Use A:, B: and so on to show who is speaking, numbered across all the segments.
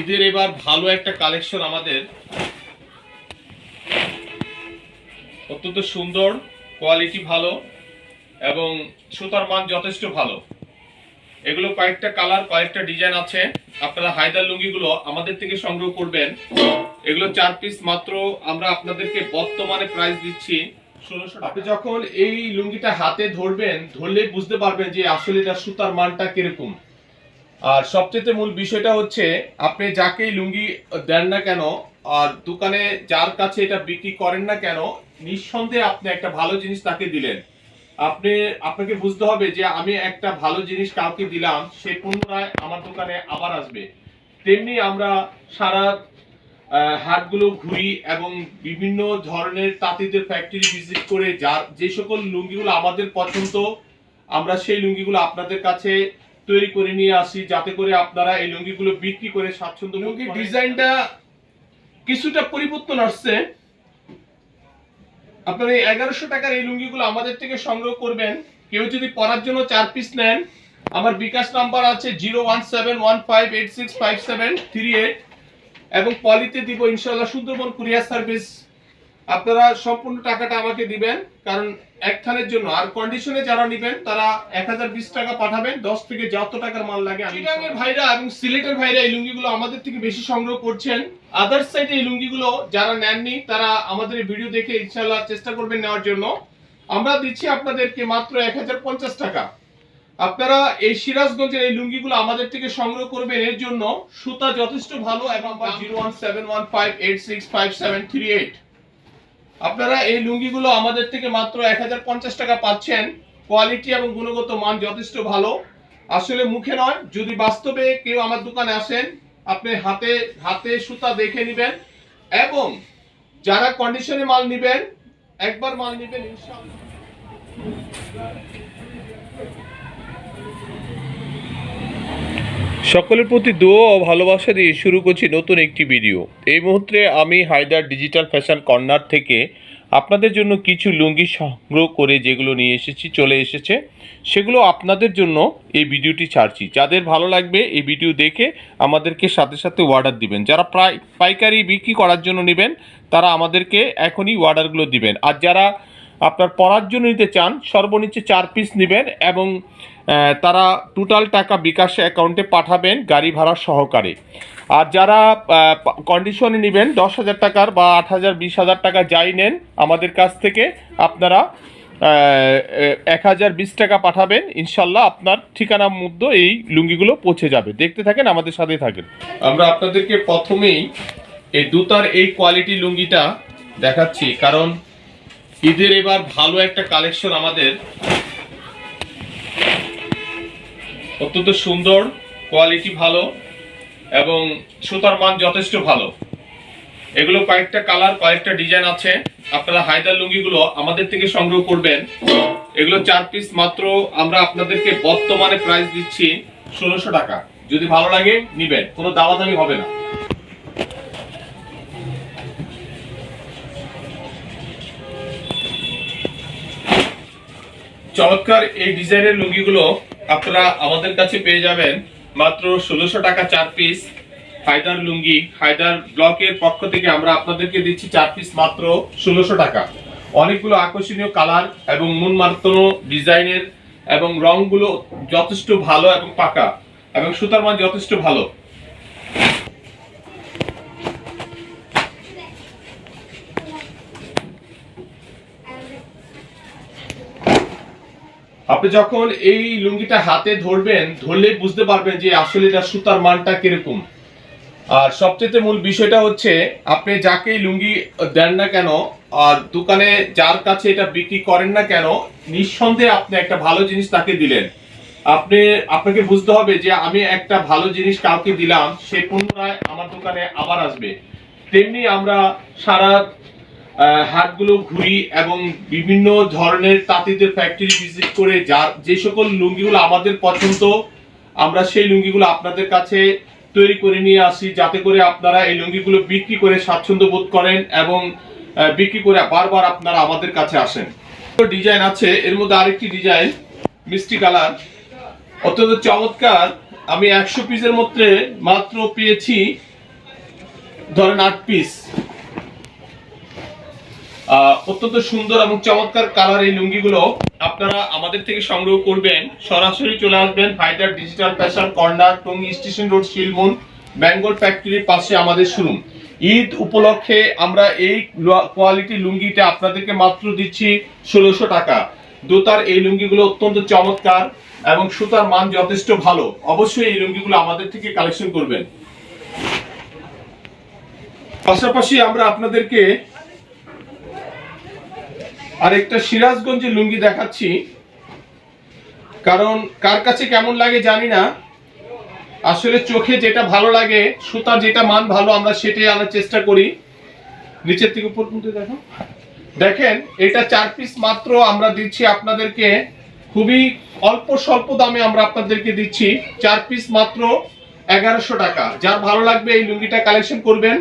A: ঈদের এবার ভালো একটা কালেকশন আমাদের। অত্যন্ত সুন্দর কোয়ালিটি ভালো এবং সুতার মান যথেষ্ট ভালো। এগুলো কয়েকটা কালার কয়েকটা ডিজাইন আছে। আপনারা হায়দার লুঙ্গিগুলো আমাদের থেকে সংগ্রহ করবেন। এগুলো চার পিস মাত্র। আমরা আপনাদেরকে বর্তমানে প্রাইস দিচ্ছি আপনি যখন এই লুঙ্গিটা হাতে ধরবেন, ধরলে বুঝতে পারবেন যে আসলে এটা সুতার মানটা কীরকম। আর সবচেয়ে মূল বিষয়টা হচ্ছে, আপনি যাকেই লুঙ্গি দেন না কেন, আর দোকানে যার কাছে এটা বিক্রি করেন না কেন, নিঃসন্দেহে আপনি একটা ভালো জিনিস তাকে দিলেন। আপনি, আপনাকে বুঝতে হবে যে আমি একটা ভালো জিনিস কাউকে দিলাম, সে পুনরায় আমার দোকানে আবার আসবে। তেমনি আমরা সারা হাটগুলো ঘুরি এবং বিভিন্ন ধরনের তাঁতিদের ফ্যাক্টরি ভিজিট করে যার, যে সকল লুঙ্গিগুলো আমাদের পছন্দ, আমরা সেই লুঙ্গিগুলো আপনাদের কাছে তৈরি করে নিয়ে আসি যাতে করে আপনারা এই লুঙ্গিগুলো বিক্রি করে স্বাচ্ছন্দ্য লুঙ্গির ডিজাইনটা কিছুটা পরিবর্তন আসছে। আপনারা এই এগারোশো টাকার এই লুঙ্গিগুলো আমাদের থেকে সংগ্রহ করবেন। কেউ যদি পরার জন্য চার পিস নেন আমার বিকাশ নাম্বার আছে zero one seven one five eight six five seven three eight এবং পলিতে দিব ইনশাল্লাহ সুন্দরবন কুরিয়ার সার্ভিস। আপনারা সম্পূর্ণ টাকাটা আমাকে দিবেন কারণ এক থানের জন্য। আর কন্ডিশনে যারা নেবেন তারা এক হাজার বিশ টাকা পাঠাবেন দশ থেকে যত টাকার মাল লাগে আমি চিটাঙের ভাইরা এবং সিলেটের ভাইরা এই লুঙ্গিগুলো আমাদের থেকে বেশি সংগ্রহ করছেন। আদার সাইডে এই লুঙ্গিগুলো যারা নেননি তারা আমাদের এই ভিডিও দেখে ইনশাল্লাহ চেষ্টা করবেন নেওয়ার জন্য। আমরা দিচ্ছি আপনাদেরকে মাত্র এক হাজার পঞ্চাশ টাকা। আপনারা এই সিরাজগঞ্জের এই লুঙ্গিগুলো আমাদের থেকে সংগ্রহ করবেন এর জন্য সুতা যথেষ্ট ভালো এবং zero one seven one five eight six five seven three eight. আপনারা এই লুঙ্গিগুলো আমাদের থেকে মাত্র এক হাজার পঞ্চাশ টাকা পাচ্ছেন। কোয়ালিটি এবং গুণগত মান যথেষ্ট ভালো। আসলে মুখে নয়, যদি বাস্তবে কেউ আমার দোকানে আসেন, আপনি হাতে হাতে সুতা দেখে নেবেন এবং যারা কন্ডিশনে মাল নেবেন, একবার মাল নেবেন
B: সকলের প্রতি দোয়া ও ভালোবাসা দিয়ে শুরু করছি নতুন একটি ভিডিও এই মুহূর্তে আমি হায়দার ডিজিটাল ফ্যাশন কর্নার থেকে আপনাদের জন্য কিছু লুঙ্গি সংগ্রহ করে যেগুলো নিয়ে এসেছি, চলে এসেছে, সেগুলো আপনাদের জন্য এই ভিডিওটি ছাড়ছি। যাদের ভালো লাগবে এই ভিডিও দেখে আমাদেরকে সাথে সাথে অর্ডার দিবেন। যারা প্রায় পাইকারি বিক্রি করার জন্য নেবেন, তারা আমাদেরকে এখনই অর্ডারগুলো দিবেন। আর যারা আপনার পড়ার জন্য নিতে চান, সর্বনিচে চার পিস নেবেন এবং তারা টোটাল টাকা বিকাশ অ্যাকাউন্টে পাঠাবেন গাড়ি ভাড়া সহকারে। আর যারা কন্ডিশনে নেবেন, দশ হাজার টাকার বা আট হাজার, বিশ হাজার টাকা যাই নেন আমাদের কাছ থেকে, আপনারা এক হাজার, বিশ টাকা পাঠাবেন। ইনশাল্লাহ আপনার ঠিকানার মধ্যে এই লুঙ্গিগুলো পৌঁছে যাবে। দেখতে থাকেন, আমাদের সাথেই থাকেন।
A: আমরা আপনাদেরকে প্রথমেই এই দুতার এই কোয়ালিটি লুঙ্গিটা দেখাচ্ছি, কারণ ঈদের এবার ভালো একটা কালেকশন আমাদের। অত্যন্ত সুন্দর কোয়ালিটি ভালো এবং সুতার মান যথেষ্ট ভালো। এগুলো কয়েকটা কালার কয়েকটা ডিজাইন আছে। আপনারা হায়দার লুঙ্গিগুলো আমাদের থেকে সংগ্রহ করবেন। এগুলো চার পিস মাত্র। আমরা আপনাদেরকে বর্তমানে প্রাইস দিচ্ছি ষোলোশো টাকা। যদি ভালো লাগে, নিবেন। কোনো দাওয়া দামাদামি হবে না। চমৎকার এই ডিজাইনের লুঙ্গিগুলো আপনারা আমাদের কাছে পেয়ে যাবেন মাত্র ষোলোশো টাকা চার পিস হায়দার লুঙ্গি। হায়দার ব্লকের পক্ষ থেকে আমরা আপনাদেরকে দিচ্ছি চার পিস মাত্র ষোলোশো টাকা। অনেকগুলো আকর্ষণীয় কালার এবং মন মার্তনো ডিজাইনের এবং রংগুলো যথেষ্ট ভালো এবং পাকা এবং সুতার মান যথেষ্ট ভালো। আপনি যখন এই লুঙ্গিটা হাতে ধরবেন, ধরলে বুঝতে পারবেন যে আসলে এটা সুতার মানটা কীরকম। আর সবচেয়ে মূল বিষয়টা হচ্ছে, আপনি যাকেই লুঙ্গি দেন না কেন, আর দোকানে যার কাছে এটা বিক্রি করেন না কেন, নিঃসন্দেহে আপনি একটা ভালো জিনিস তাকে দিলেন। আপনি, আপনাকে বুঝতে হবে যে আমি একটা ভালো জিনিস কাউকে দিলাম, সে পুনরায় আমার দোকানে আবার আসবে। তেমনি আমরা সারা হাটগুলো ঘুরি এবং বিভিন্ন ধরনের তাঁতিদের ফ্যাক্টরি ভিজিট করে যার যে সকল লুঙ্গিগুলো আমাদের পছন্দ, আমরা সেই লুঙ্গিগুলো আপনাদের কাছে তৈরি করে নিয়ে আসি, যাতে করে আপনারা এই লুঙ্গিগুলো বিক্রি করে স্বাচ্ছন্দ্য বোধ করেন এবং বিক্রি করে বারবার আপনারা আমাদের কাছে আসেন। ডিজাইন আছে, এর মধ্যে আরেকটি ডিজাইন মিষ্টি কালার। অত্যন্ত চমৎকার, আমি একশো পিসের মধ্যে মাত্র পেয়েছি, ধরেন আট পিস অত্যন্ত সুন্দর এবং চমৎকার কালার এই লুঙ্গিগুলো আপনারা আমাদের থেকে সংগ্রহ করবেন। সরাসরি চলে আসবেন Haidar digital fashion corner Tongi station road Shilmun Bengal ফ্যাক্টরির পাশে আমাদের শোরুম ঈদ উপলক্ষে আমরা এই কোয়ালিটি লুঙ্গিটা আপনাদেরকে মাত্র দিচ্ছি ষোলোশো টাকা। দোতার এই লুঙ্গিগুলো অত্যন্ত চমৎকার এবং সুতার মান যথেষ্ট ভালো। অবশ্যই এই লুঙ্গিগুলো আমাদের থেকে কালেকশন করবেন। পাশাপাশি আমরা আপনাদেরকে আরেকটা সিরাজগঞ্জের লুঙ্গি দেখাচ্ছি। কারণ কার কাছে কেমন লাগে জানি না। আসলে চোখে যেটা ভালো লাগে, সুতা যেটা মান ভালো, আমরা সেটাই আনার চেষ্টা করি। নিচের থেকে উপর পর্যন্ত দেখো। দেখেন, এটা চার পিস মাত্র আমরা দিচ্ছি আপনাদেরকে। খুবই অল্প স্বল্প দামে আমরা আপনাদেরকে দিচ্ছি। চার পিস মাত্র এগারোশো টাকা। যার ভালো লাগবে এই লুঙ্গিটা কালেকশন করবেন।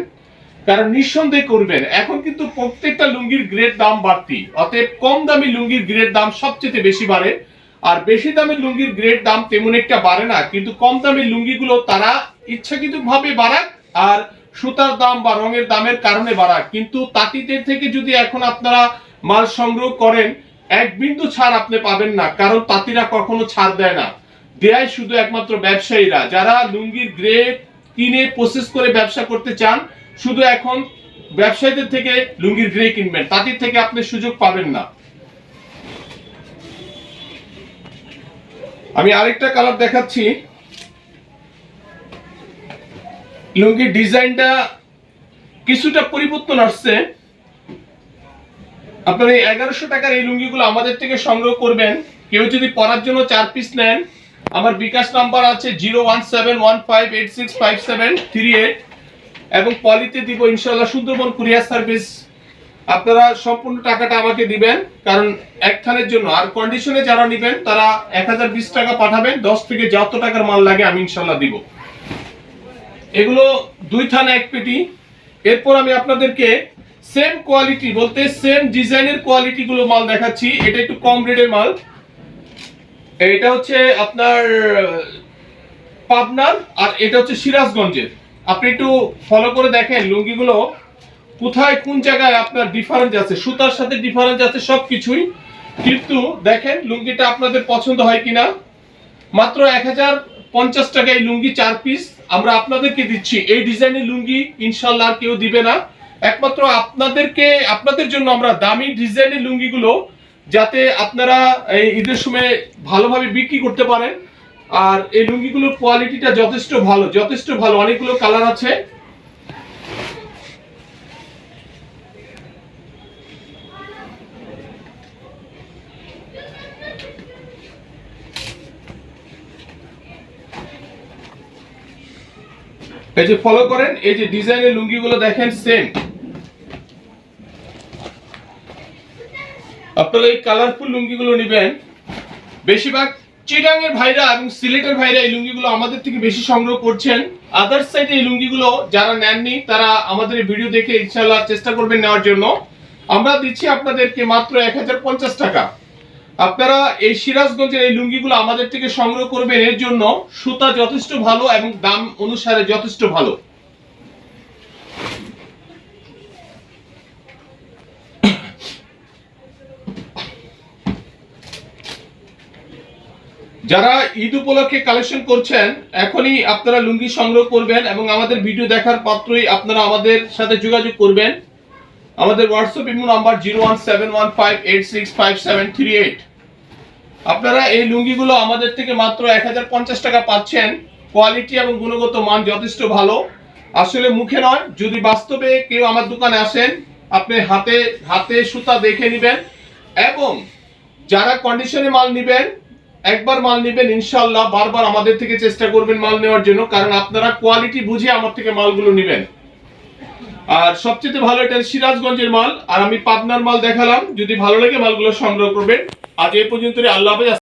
A: কারণ নিঃসন্দেহে করবেন, এখন কিন্তু প্রত্যেকটা লুঙ্গির গ্রেড দাম বাড়তি। অতএব কম দামি লুঙ্গির গ্রেড দাম সবচেয়ে বেশি বাড়ে। আর বেশি দামের লুঙ্গির গ্রেড দাম তেমন একটা বাড়ে না, কিন্তু কম দামের লুঙ্গিগুলো তারা ইচ্ছাকৃত ভাবে বাড়াক আর সুতার দাম বা রঙের দামের কারণে বাড়াক। কিন্তু তাঁতিদের থেকে যদি এখন আপনারা মাল সংগ্রহ করেন, এক বিন্দু ছাড় আপনি পাবেন না, কারণ তাঁতিরা কখনো ছাড় দেয় না। দেয় শুধু একমাত্র ব্যবসায়ীরা, যারা লুঙ্গির গ্রেড কিনে প্রসেস করে ব্যবসা করতে চান শুধু এখন ব্যবসায়ীদের থেকে লুঙ্গির গ্রে কিনবেন তাদের থেকে আপনি সুযোগ পাবেন না। আমি আরেকটা কালার দেখাচ্ছি। লুঙ্গির ডিজাইনটা কিছুটা পরিবর্তন আসছে। আপনার এই এগারোশো টাকার এই লুঙ্গিগুলো আমাদের থেকে সংগ্রহ করবেন। কেউ যদি পরার জন্য চার পিস নেন, আমার বিকাশ নাম্বার আছে zero one seven one five eight six five seven three eight. এবং পলিতে দিব ইনশাল্লাহ সুন্দরবন কুরিয়ার সার্ভিস। আপনারা সম্পূর্ণ টাকাটা আমাকে দিবেন, কারণ এক থানের জন্য। আর কন্ডিশনে যারা নেবেন, তারা এক হাজার বিশ টাকা পাঠাবেন, দশ থেকে যত টাকার মাল লাগে আমি ইনশাল্লাহ দিব। এগুলো দুই থান এক পেটি। এরপর আমি আপনাদেরকে সেম কোয়ালিটি বলতে সেম ডিজাইনের কোয়ালিটি গুলো মাল দেখাচ্ছি। এটা একটু কম রেটের মাল। এটা হচ্ছে আপনার, পাবনার, আর এটা হচ্ছে সিরাজগঞ্জের। আপনি একটু ফলো করে দেখেন লুঙ্গিগুলো। কোথায়, কোন জায়গায় আপনার ডিফারেন্স আছে? সুতার সাথে ডিফারেন্স আছে সব কিছুই কিন্তু দেখেন লুঙ্গিটা আপনাদের পছন্দ হয় কিনা? মাত্র এক হাজার পঞ্চাশ টাকা এই লুঙ্গি চার পিস আমরা আপনাদেরকে দিচ্ছি। এই ডিজাইনের লুঙ্গি ইনশাল্লাহ কেউ দিবে না। একমাত্র আপনাদেরকে, আপনাদের জন্য আমরা দামি ডিজাইনের লুঙ্গিগুলো যাতে আপনারা এই ঈদের সময় ভালোভাবে বিক্রি করতে পারেন। আর এই লুঙ্গিগুলোর কোয়ালিটিটা যথেষ্ট ভালো যথেষ্ট ভালো। অনেকগুলো কালার আছে। এই যে ফলো করেন, এই যে ডিজাইনের লুঙ্গিগুলো দেখেন সেম আপনারা এই কালারফুল লুঙ্গিগুলো নেবেন। বেশিরভাগ চিটাঙের ভাইরা এবং সিলেটের ভাইরা এই লুঙ্গিগুলো আমাদের থেকে বেশি সংগ্রহ করছেন। আদার সাইডে এই লুঙ্গিগুলো যারা নেননি, তারা আমাদের ভিডিও দেখে ইনশাল্লাহ চেষ্টা করবেন নেওয়ার জন্য। আমরা দিচ্ছি আপনাদেরকে মাত্র এক হাজার পঞ্চাশ টাকা। আপনারা এই সিরাজগঞ্জের এই লুঙ্গিগুলো আমাদের থেকে সংগ্রহ করবেন। এর জন্য সুতা যথেষ্ট ভালো এবং দাম অনুসারে যথেষ্ট ভালো। যারা ঈদ উপলক্ষে কালেকশন করছেন, এখনই আপনারা লুঙ্গি সংগ্রহ করবেন এবং আমাদের ভিডিও দেখার পাত্রই আপনারা আমাদের সাথে যোগাযোগ করবেন। আমাদের WhatsApp imo number zero one seven one five eight six five seven three eight আপনারা এই লুঙ্গিগুলো আমাদের থেকে মাত্র এক হাজার পঞ্চাশ টাকা পাচ্ছেন। কোয়ালিটি এবং গুণগত মান যথেষ্ট ভালো। আসলে মুখে নয়, যদি বাস্তবে কেউ আমার দোকানে আসেন, আপনি হাতে হাতে সুতা দেখে নেবেন। এবং যারা কন্ডিশনে মাল নেবেন একবার মাল নেবেন ইনশাল্লাহ বারবার আমাদের থেকে চেষ্টা করবেন মাল নেওয়ার জন্য, কারণ আপনারা কোয়ালিটি বুঝে আমার থেকে মালগুলো নেবেন। আর সবচেয়ে ভালো এটা সিরাজগঞ্জের মাল, আর আমি পাবনার মাল দেখালাম, যদি ভালো লাগে মালগুলো সংগ্রহ করবেন। আজ এ পর্যন্ত আল্লাহ